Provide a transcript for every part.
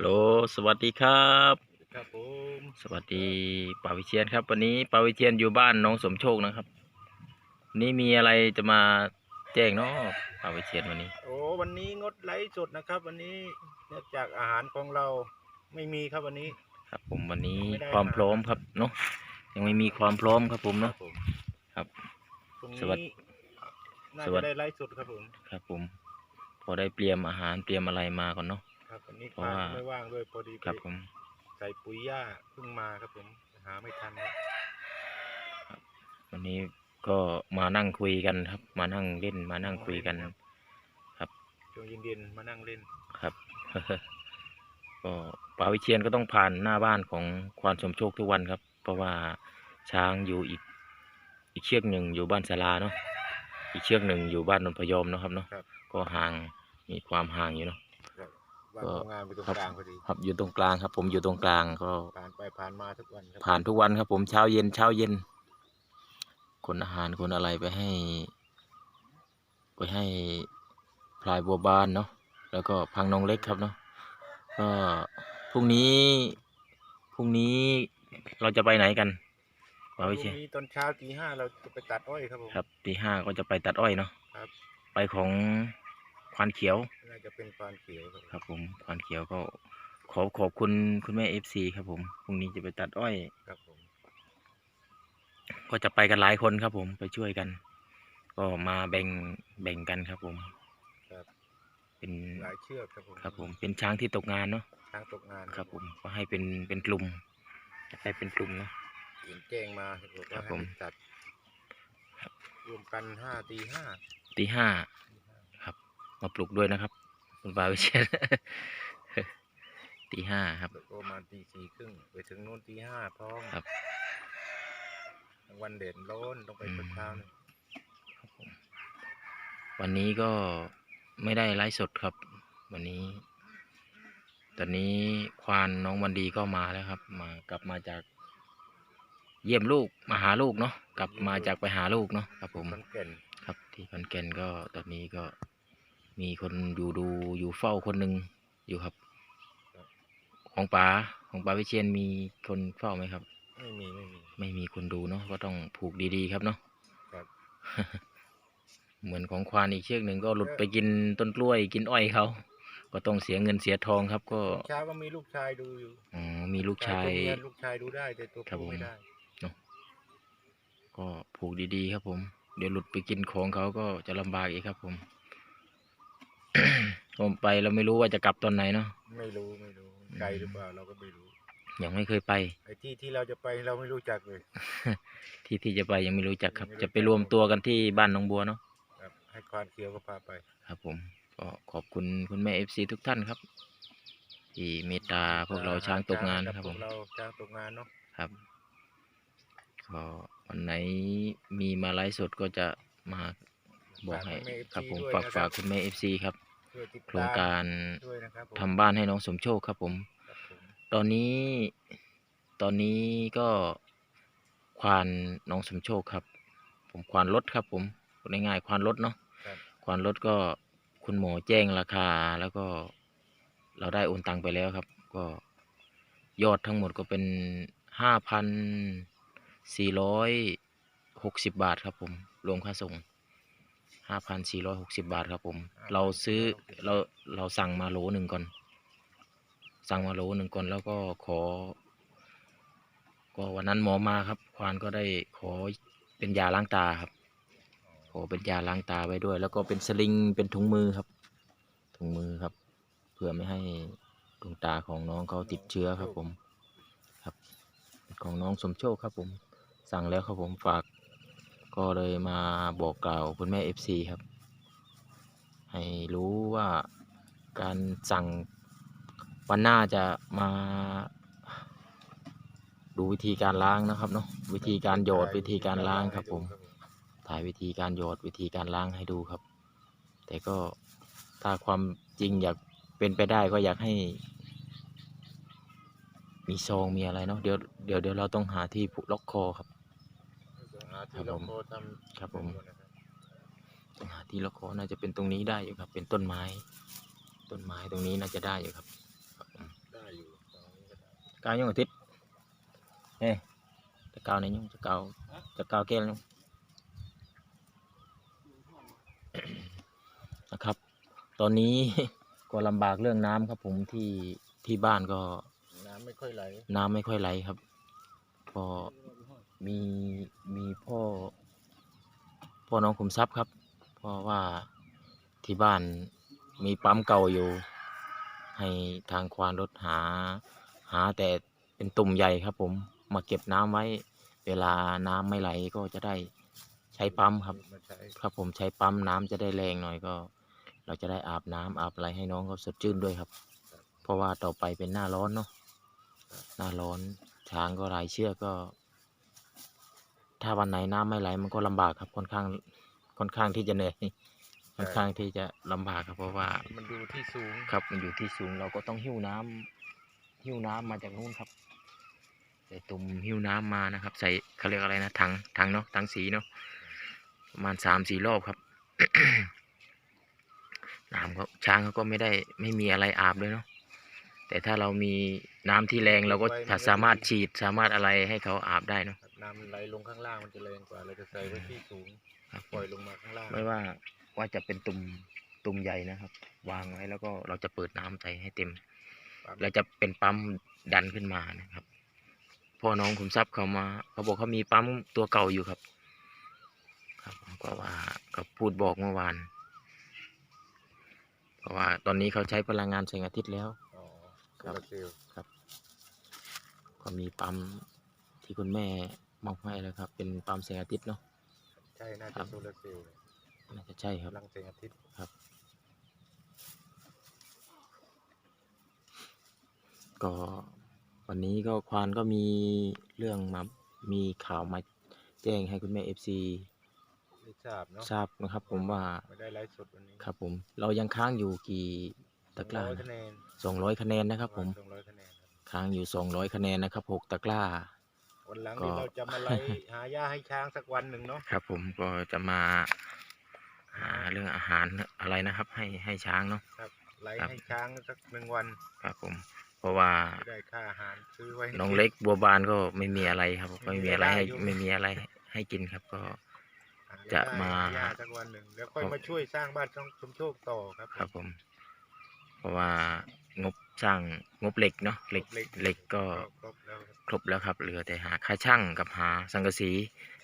ฮัลโหลสวัสดีครับ ครับผมสวัสดีป่าวิเชียนครับ วันนี้ป่าวิเชียนอยู่บ้านน้องสมโชคนะครับวันนี้มีอะไรจะมาแจ้งเนาะป่าวิเชียนวันนี้โอ้วันนี้งดไลฟ์สดนะครับ วันนี้เนื่องจากอาหารของเราไม่มีครับวันนี้ ครับ ผมวันนี้ไม่ได้ ความพร้อมครับเนาะยังไม่มีความพร้อมครับผมเนาะ ผมครับพรุ่งสวัสนี้น่าสวัจะสได้ไลฟ์สดครับผม ครับผม พอได้เตรียมอาหารเตรียมอะไรมาก่อนเนาะ ครับวันนี้เพราะป้าว่า ไม่ว่างด้วยพอดีไปครับผมใส่ปุ๋ยหญ้าเพิ่งมาครับผมหาไม่ทันครับวันนี้ก็มานั่งคุยกันครับ มานั่งเล่นมานั่งคุยกันช่วงเย็นๆมานั่งเล่นครับ ก็ป่าวิเชียนก็ต้องผ่านหน้าบ้านของควานสมโชคทุกวันครับ เพราะว่าช้างอยู่อีก อีกเชือกหนึ่งอยู่บ้านศาลาเนาะอีกเชือกหนึ่งอยู่บ้านนนพยอมเนาะครับเนาะครับก็ห่างมีความห่างอยู่เนาะครั บว่าก็ทำงานไปตรงครับกลางพอดีครับอยู่ตรงกลางครับ ผมอยู่ตรงกลางก็ผ่านไปผ่านมาทุกวันครับผ่านทุกวันครับ ผมเช้าเย็นเช้าเย็นขนอาหารขนอะไรไปให้ ไปให้พลายบัวบานเนาะแล้วก็พังนองเล็กครับเนาะก็พรุ่งนี้พรุ่งนี้เราจะไปไหนกันพป่าวิเชียนรุ่งนี้ตอนเช้าตีห้าเราจะไปตัดอ้อยครับผม ครับตีห้าก็จะไปตัดอ้อยเนาะครับ ไปของ ควานเขียว น่าจะเป็นฟานเขียวครับครับผมควานเขียวก็ขอขอบคุณคุณแม่เอฟซีครับผมพรุ่งนี้จะไปตัดอ้อย ครับผม ก็จะไปกันหลายคนครับผมไปช่วยกัน ก็มาแบ่งแบ่งกันครับผมครับ เป็นหลายเชือกครับผมครับผมเป็นช้างที่ตกงานเนาะช้างตกงานครับผมก็ให้เป็นเป็นกลุ่มให้เป็นกลุ่มนะเขียนแจ้งมาบอกครัว่าบให้ผมไปตัดรวมกันห้าตีห้าตีห้าครับ มาปลุกด้วยนะครับ คุณปาวิเชียนตีห้าครับแล้วก็ประมาณตีสี่ครึ่งไปถึงนู้นตีห้าพร้อมครับกลางวันเด่นร้อนต้องไปอืมเปิดเช้าหนงครับผมวันนี้ก็ไม่ได้ไลฟ์สดครับ วันนี้ ตอนนี้ควานน้องวันดีก็มาแล้วครับ มากลับมาจากเยี่ยมลูกมาหาลูกเนาะกลับมาจากไปหาลูกเนาะครับผมขอนแก่นครับที่ขอนแก่นก็ตอนนี้ก็ มีคนอยู่ดูอยู่เฝ้าคนหนึ่งอยู่ครับ ของป๋าของป๋าวิเชียนมีคนเฝ้าไหมครับ ไม่มีไม่มี ไม่มีคนดูเนาะก็ต้องผูกดีๆครับเนาะครับ เหมือนของควานอีกเชือกหนึ่งก็หลุดไปกินต้นกล้วยกินอ้อยเขา ก็ต้องเสียเงินเสียทองครับ ก็เช้าก็มีลูกชายดูอยู่อ๋อมีลูกชายตัวเมีลูกชายดูได้แต่ตัวครับผู้ผมไม่ได้ก็ผูกดีๆครับผม เดี๋ยวหลุดไปกินของเขาก็จะลำบากอีกครับผม ผมไปเราไม่รู้ว่าจะกลับตอนไหนเนาะ ไม่รู้ไม่รู้ไกลหรือเปล่าเราก็ไม่รู้ยังไม่เคยไป ไอ้ที่ที่เราจะไปเราไม่รู้จักเลย ที่ที่จะไปยังไม่รู้จักครับยังไม่รู้จะไปจักรวมตัวกันที่บ้านหน้องบัวเนาะครับให้ควานเขียวก็พาไป ครับผมก็ขอบคุณคุณแม่เอฟซีทุกท่านครับ ที่เมตตาพวกเราช้างตกงานครับพผวมกเราช้างตกงานเนาะครับก็วันไหนมีมาไลฟ์สดก็จะมาบอกให้ครับผมฝากฝากคุณแม่เอฟซีครับช่วยติด โครงตามการด้วยนะครับผมทำบ้านให้น้องสมโชคครับผมครับผม ตอนนี้ตอนนี้ก็ควานน้องสมโชคครับ ผมควานรถครับผมพูดง่ายๆควานรถเนาะครับควานรถก็คุณหมอแจ้งราคาแล้วก็เราได้โอนตังไปแล้วครับ ก็ยอดทั้งหมดก็เป็นห้าพันสี่ร้อยหกสิบบาทครับผม รวมค่าส่ง ห้าพันสี่ร้อยหกสิบบาทครับผม เราซื้อเราเราสั่งมาโหลหนึ่งก่อน สั่งมาโหลหนึ่งก่อนแล้วก็ขอ ก็วันนั้นหมอมาครับ ควานก็ได้ขอเป็นยาล้างตาครับ ขอเป็นยาล้างตาไว้ด้วย แล้วก็เป็นสลิงเป็นถุงมือครับ ถุงมือครับ เพื่อไม่ให้ดวงตาของน้องเขาติดเชื้อครับผม ครับ ของน้องสมโชคครับผม สั่งแล้วครับผมฝาก ก็เลยมาบอกกล่าวคุณแม่เอฟซีครับ ให้รู้ว่าการสั่งวันหน้าจะมาดูวิธีการล้างนะครับเนาะวิธีการโยดวิธีการล้างครับผมถ่ายวิธีการโยดวิธีการล้างให้ดูครับ แต่ก็ถ้าความจริงอยากเป็นไปได้ก็อยากให้ มีซองมีอะไรเนาะเดี๋ยวเดี๋ยวเดี๋ยวเราต้องหาที่ผูกล็อกคอครับ ที่เราโคทำครับผมต้องหาที่ล็อกคอน่าจะเป็นตรงนี้ได้อยู่ครับ เป็นต้นไม้ ต้นไม้ตรงนี้น่าจะได้อยู่ครับครับผมได้อยู่ตรงนี้ก็ได้กาวยังอาทิตย์เอ้จะกาวไหนยังจะกาวจะกาวแก้วยังนะครับ ตอนนี้ก็ลำบากเรื่องน้ำครับผมที่ที่บ้านก็ น้ำไม่ค่อยไหล น้ำไม่ค่อยไหลครับก็ มีมีพ่อ พ่อน้องขุมทรัพย์ครับ เพราะว่าที่บ้านมีปั๊มเก่าอยู่ ให้ทางควานรถหา หาแต่เป็นตุ่มใหญ่ครับ ผมมาเก็บน้ำไว้ เวลาน้ำไม่ไหลก็จะได้ใช้ปั๊มครับ มาใช้ครับผมใช้ปั๊มน้ำจะได้แรงหน่อยก็ เราจะได้อาบน้ำอาบอะไรให้น้องเขาสดชื่นด้วยครับ เพราะว่าต่อไปเป็นหน้าร้อนเนาะหน้าร้อนช้างก็รายเชือกก็ ถ้าวันไหนน้ำไม่ไหลมันก็ลำบากครับค่อนข้างค่อนข้างที่จะเหนื่อยค่อนข้างที่จะลำบากครับเพราะว่า มันดูที่สูงครับ มันอยู่ที่สูงเราก็ต้องหิ้วน้ำหิ้วน้ำมาจากนู้นครับใส่ตุ่มหิ้วน้ำมานะครับ ใส่เขาเรียกอะไรนะถังถังเนาะถังสีเนาะประมาณสามสี่รอบครับน้ำเขาช้างเขาก็ไม่ได้ไม่มีอะไรอาบเลยเนาะแต่ถ้าเรามีน้ำที่แรงเราก็จะสามารถฉีดสามารถอะไรให้เขาอาบได้เนาะครับ น้ำมันไหลลงข้างล่างมันจะแรงกว่าเราจะใส่ไว้ที่สูงครับปล่อยลงมาข้างล่างไม่ว่าว่าจะเป็นตุ่มตุ่มใหญ่นะครับ วางไว้แล้วก็เราจะเปิดน้ำใส่ให้เต็มปั๊มแล้วจะเป็นปั๊มดันขึ้นมานะครับพ่อน้องขุมทรัพย์เขามา เขาบอกเขามีปั๊มตัวเก่าอยู่ครับ ครับผมก็ว่าเขาพูดบอกเมื่อวาน เพราะว่าตอนนี้เขาใช้พลังงานแสงอาทิตย์แล้วอ๋อครัโซบลาร์เซลล์ก็มีปั๊มที่คุณแม่ มอบให้แล้วครับ เป็นปั๊มแสงอาทิตย์เนาะ ใช่ น่าครัจะบ โซลาร์เซลล์เลยน่าจะใช่ครับ พลังแสงอาทิตย์ก็วันนี้ก็ควานก็มีเรื่องมา มีข่าวมาแจ้งให้คุณแม่เอฟซีไม่ทราบเนาะทราบนะครับ ผมว่า ไม่ได้ไลฟ์สดวันนี้ครับผม เรายังค้างอยู่กี่ตะกร้าร้อยนะคะแนนสองร้อยคะแนนนะครับ ผม สองร้อยคะแนนครับค้างอยู่สองร้อยคะแนนนะครับหกตะกร้า วันหลังก็นี้เราจะมาไลฟ์หาหญ้าให้ช้างสักวันหนึ่งเนาะครับ ผมก็จะมาหาเรื่องอาหารอะไรนะครับ ให้ให้ช้างเนาะ ครับไลฟ์ครับ ให้ช้างสักหนึ่งวันครับผม เพราะว่าจะได้ค่าอาหารซื้อไว้ให้น้องกิเล็กบัวบานก็ไม่มีอะไรครับก็ไม่ไม่มีมีอะไรให้รายได้อยู่ไม่มีอะไรให้กินครับก็หจะรยได้มา หญ้าสักวันหนึ่งแล้วค่อยมาช่วยสร้างบ้านช่องชมโชคต่อครับ ครับผม เพราะว่างบสร้างงบเหล็กเนาะเหล็กเหล็กก็ครบแล้วครับครบแล้วครับ เหลือแต่หาค่าช่างกับหาสังกะสี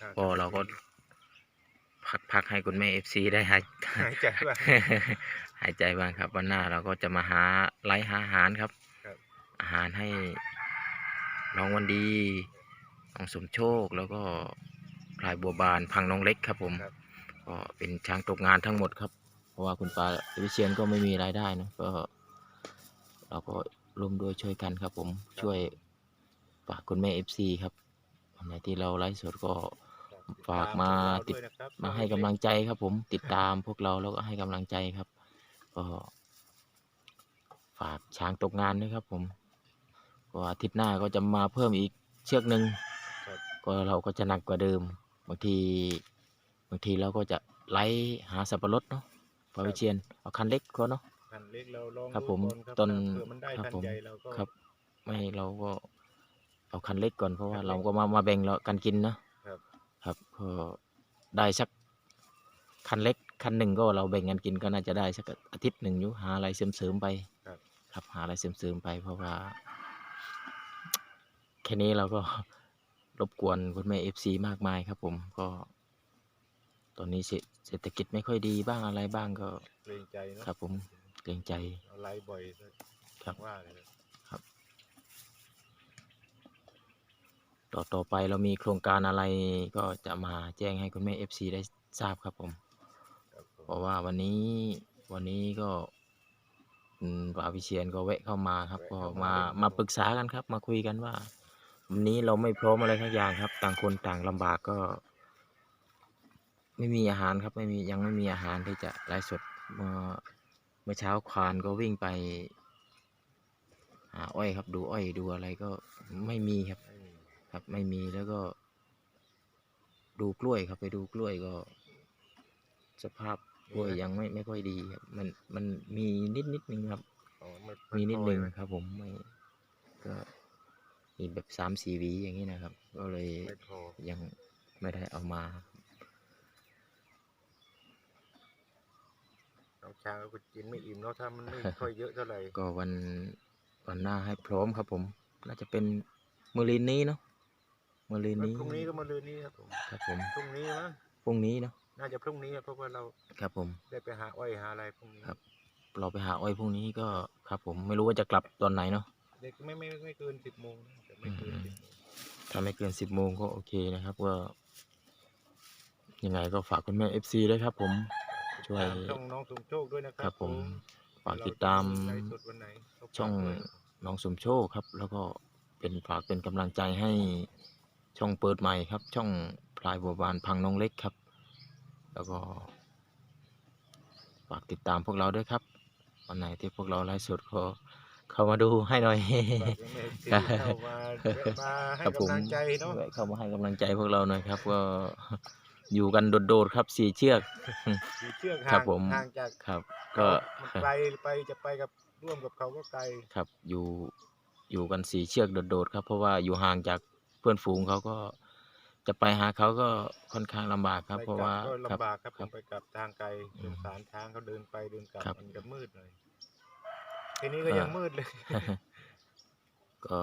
ครับก็เราก็พักพักให้คุณแม่เอฟซีได้หายหายใจว่าหายใจบ้างครับ วันหน้าเราก็จะมาหาไลฟ์หาอาหารครับครับ อาหารให้น้องวันดีน้องสมโชคแล้วก็พลายบัวบานพังน้องเล็กครับผมครับก็เป็นช้างตกงานทั้งหมดครับ เพราะว่าคุณปาวิเชียนก็ไม่มีรายได้นะก็เราก็ร่วมด้วยช่วยกันครับ ผมช่วยฝากคุณแม่เอฟซีครับวันไหนที่เราไลฟ์สดก็ฝากมาติดวยนะครับมาให้กำลังใจครับ ผมติดตามพวกเราแล้วก็ให้กำลังใจครับ ก็ฝากช้างตกงานด้วยครับ ผมก็อาทิตย์หน้าก็จะมาเพิ่มอีกเชือกหนึ่งครับก็เราก็จะหนักกว่าเดิม บางที บางทีเราก็จะไล่หาสับปะรดเนาะ พอวิเชียนเอาคันเล็กก็เนาะ คันเล็กเราลองครับดูผมก่อนครับต้นเผื่อมันได้ครับคันผมใหญ่เราก็ครับ ไม่เราก็เอาคันเล็กก่อนเพราะว่าคันเล็กเราก็มามาแบ่งเรากันกินนะครับ ครับก็ได้สักคันเล็กคันหนึ่งก็เราแบ่งกันกินก็น่าจะได้สักอาทิตย์หนึ่งอยู่หาอะไรเสริมๆไปครับ ครับหาอะไรเสริมๆไป เพราะว่า แค่นี้เราก็ รบกวนคุณแม่เอฟซีมากมายครับผมก็ ตอนนี้เศรษ เศรษฐกิจไม่ค่อยดีบ้างอะไรบ้างก็เกรงใจเนาะครับผมเกรงใจเราไลฟ์บ่อยก็ครับ ว่าเลยต่อต่อไปเรามีโครงการอะไรก็จะมาแจ้งให้คุณแม่ FC ได้ทราบครับผม ครับผมเพราะว่าวันนี้วันนี้ก็อืมป่าวิเชียนก็แวะเข้ามาครับ ก็มามาปรึกษากันครับ มาคุยกันว่า วันนี้เราไม่พร้อมอะไรทั้งอย่างครับ ต่างคนต่างลำบากก็ ไม่มีอาหารครับไม่มียังไม่มีอาหารที่จะไลฟ์สดเมื่อเมื่อเช้าควานก็วิ่งไปหาอ้อยครับ ดูอ้อยดูอะไรก็ไม่มีครับไม่มีครับไม่มีแล้วก็ ดูกล้วยครับไปดูกล้วยก็ สภาพกล้วยยังไม่ไม่ค่อยดีครับมันมันมีนิดนิดนึงครับอ๋อไม่มีนิดนึงค่อยครับ ผมไม่ก็มีแบบสามสี่หวีอย่างนี้นะครับ ก็เลยไม่พอยังไม่ได้เอามา น้องช้างก็กินไม่อิ่มเนาะถ้ามันไม่ค่อยเยอะเท่าไหร่ก็วันวันหน้าให้พร้อมครับผม น่าจะเป็นมือลีนนี้เนาะมือลีนวันนี้พรุ่งนี้ก็มาลืนนี้ครับผมครับผมพรุ่งนี้มั้งพรุ่งนี้เนาะน่าจะพรุ่งนี้อะเพราะว่าเราครับผมได้ไปหาอ้อยหาอะไรพรุ่งนี้ครับ เราไปหาอ้อยพรุ่งนี้ก็ครับ ผมไม่รู้ว่าจะกลับตอนไหนเนาะเด็กไม่ไม่ไม่เกินสิบโมงนะจะไม่เกินอืมสิบโมงถ้าไม่เกินสิบโมงก็โอเคนะครับก็ยังไงก็ฝากคุณแม่เอฟซีด้วยครับผม ช่วยตามช่องน้องสมโชคด้วยนะคครัรับบผมฝากเรติดตามไลฟ์สดวันไหนก็ฝากช่องด้วยน้องสมโชคครับ แล้วก็เป็นฝากเป็นกำลังใจให้ช่องเปิดใหม่ครับ ช่องพลายบัวบานพังน้องเล็กครับ แล้วก็ฝากติดตามพวกเราด้วยครับวันไหนที่พวกเราไลฟ์สดก็เข้ามาดูให้หน่อย ฝากยังไงที่เข้ามาแวะมาให้ครับผมกำลังใจเนาะ แวะเข้ามาให้กำลังใจพวกเราหน่อยครับ ก็ อยู่กันโดดๆครับสี่เชือกสีเชือกครัห่าบงผม ห่างจากครับ ก็ มันไกลไปจะไปกับร่วมกับเขาก็ไกลครับอยู่อยู่กันสี่เชือกโดดๆครับเพราะว่าอยู่ห่างจากเพื่อนฝูงเขาก็จะไปหาเขาก็ค่อนข้างลำบากครับ ไปเพราะกลัว่าก็ครับ ลำบากครับคผรับมไปกลับทางไกลอืสมงสารช้างเขาเดินไปเดินกลับครับมันจะมืดเลยทีนี้ก็อ่ายัยังมืดเลย ก็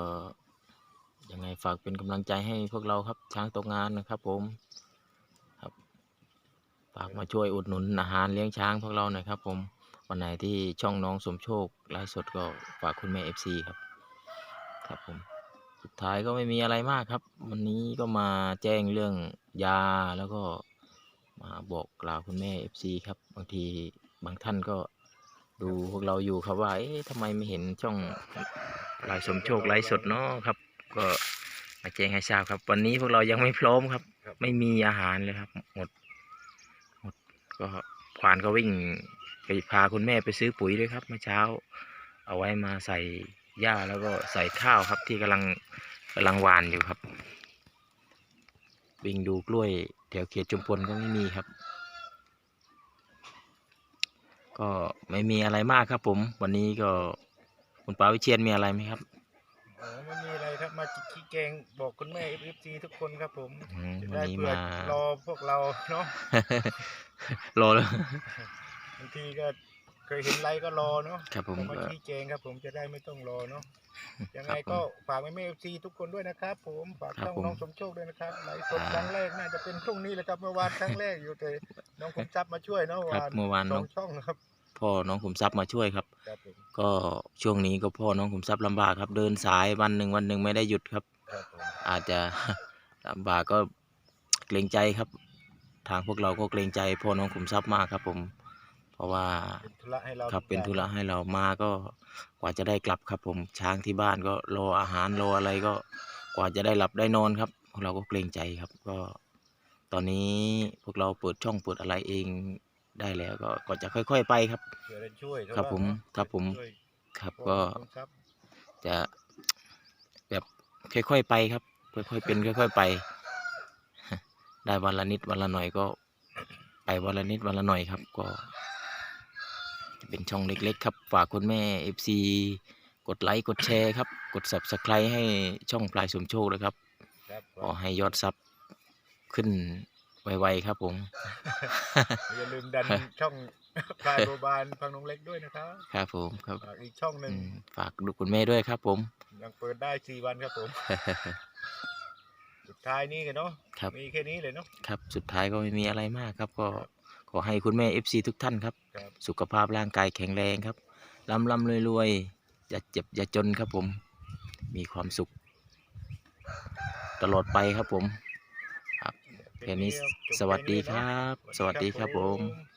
ยังไงฝากเป็นกำลังใจให้พวกเราครับช้างตกงานนะครับ ผมครับฝากมาช่วยอุดหนุนอาหารเลี้ยงช้างพวกเราหน่อยครับ ผมวันไหนที่ช่องน้องสมโชคไลฟ์สดก็ฝากคุณแม่เอฟซีครับ ครับผมสุดท้ายก็ไม่มีอะไรมากครับ วันนี้ก็มาแจ้งเรื่องยาแล้วก็มาบอกกล่าวคุณแม่เอฟซีครับ บางทีบางท่านก็ดูพวกเราอยู่ครับว่าเอ๊ะทำไมไม่เห็นช่องไลฟ์สมโชคไลฟ์สดเนาะครับ ก็มาแจ้งให้ทราบครับ วันนี้พวกเรายังไม่พร้อมครับ ไม่มีอาหารเลยครับ หมด ก็ควานก็วิ่งไปพาคุณแม่ไปซื้อปุ๋ยด้วยครับเมื่อเช้า เอาไว้มาใส่หญ้าแล้วก็ใส่ข้าวครับที่กำลังกำลังหวานอยู่ครับ วิ่งดูกล้วยแถวเขตจุมพลก็ไม่มีครับ ก็ไม่มีอะไรมากครับผม วันนี้ก็คุณป้าวิเชียนมีอะไรไหมครับ อ๋อไม่มีอะไรครับมาขี้แกงบอกคุณแม่เอฟซีทุกคนครับผมอืมจะวันได้นี้เผื่อมารอพวกเราเนาะรอแล้วบางทีก็เคยเห็นไลฟ์ก็รอเนาะครับผมต้องมาก็ชี้แจงครับผมจะได้ไม่ต้องรอเนาะยังครัไงบผมก็ฝากแม่แม่เอฟซีทุกคนด้วยนะครับ ผมฝากครับช่องผมน้องสมโชคด้วยนะครับไลฟ์สดอ่าครั้งแรกน่าจะเป็นพรุ่งนี้แหละครับเมื่อวานครั้งแรกอยู่แต่น้องคุณจับมาช่วยเนาะครับวานเมื่อวานสน้ออง งช่องนะครับ พ่อน้องขุมทรัพย์มาช่วยครับ ครับผมก็ช่วงนี้ก็พ่อน้องขุมทรัพย์ลำบากครับ เดินสายวันหนึ่งวันหนึ่งไม่ได้หยุดครับ ครับผมอาจจะ ลำบากก็เกรงใจครับ ทางพวกเราก็เกรงใจพ่อน้องขุมทรัพย์มากครับ ผม เพราะว่าเป็นธุระให้เราครับเป็นทุธุกอย่าระให้เรามาก็กว่าจะได้กลับครับ ผมช้างที่บ้านก็รออาหารรออะไรก็กว่าจะได้หลับได้นอนครับพวกเราก็เกรงใจครับ ก็ ตอนนี้พวกเราเปิดช่องเปิดอะไรเอง ได้แล้วก็ก็จะค่อย ๆ ไปครับงเผื่อได้ช่วยเขาครับางผมเนาะครับผม ช่วยครับพ่อก็น้องครับจะแบบค่อย ๆ ไปครับ ค่อยๆเป็น ค่อย ๆ ไป ได้วันละนิดวันละหน่อยก็ ไปวันละนิดวันละหน่อยครับก็จะเป็นช่องเล็ก ๆ ครับ ฝากคุณแม่ FC กดไลค์กดแชร์ครับ กด Subscribe ให้ช่องปลายสมโชคนะครับ ครับผขอมให้ยอดซับขึ้น ไวๆครับผม อย่าลืมดันช่องพลายโบบานพังนงเล็กด้วยนะครับครับผมครับฝากอีกช่องหนึ่งอืมฝากดูคุณแม่ด้วยครับผมยังเปิดได้สี่วันครับผมสุดท้ายนี้กันเนาะครับมีแค่นี้เลยเนาะครับ สุดท้ายก็ไม่มีอะไรมากครับ ก็ขอให้คุณแม่ FC ทุกท่านครับครับ สุขภาพร่างกายแข็งแรงครับร่ำร่ำรวยรวยอย่าเจ็บอย่าจนครับผม มีความสุข ตลอดไปครับผมครับ แค่นี้จบสวัสดีแนี้คเนาะรับ สวัสดีครับผมผม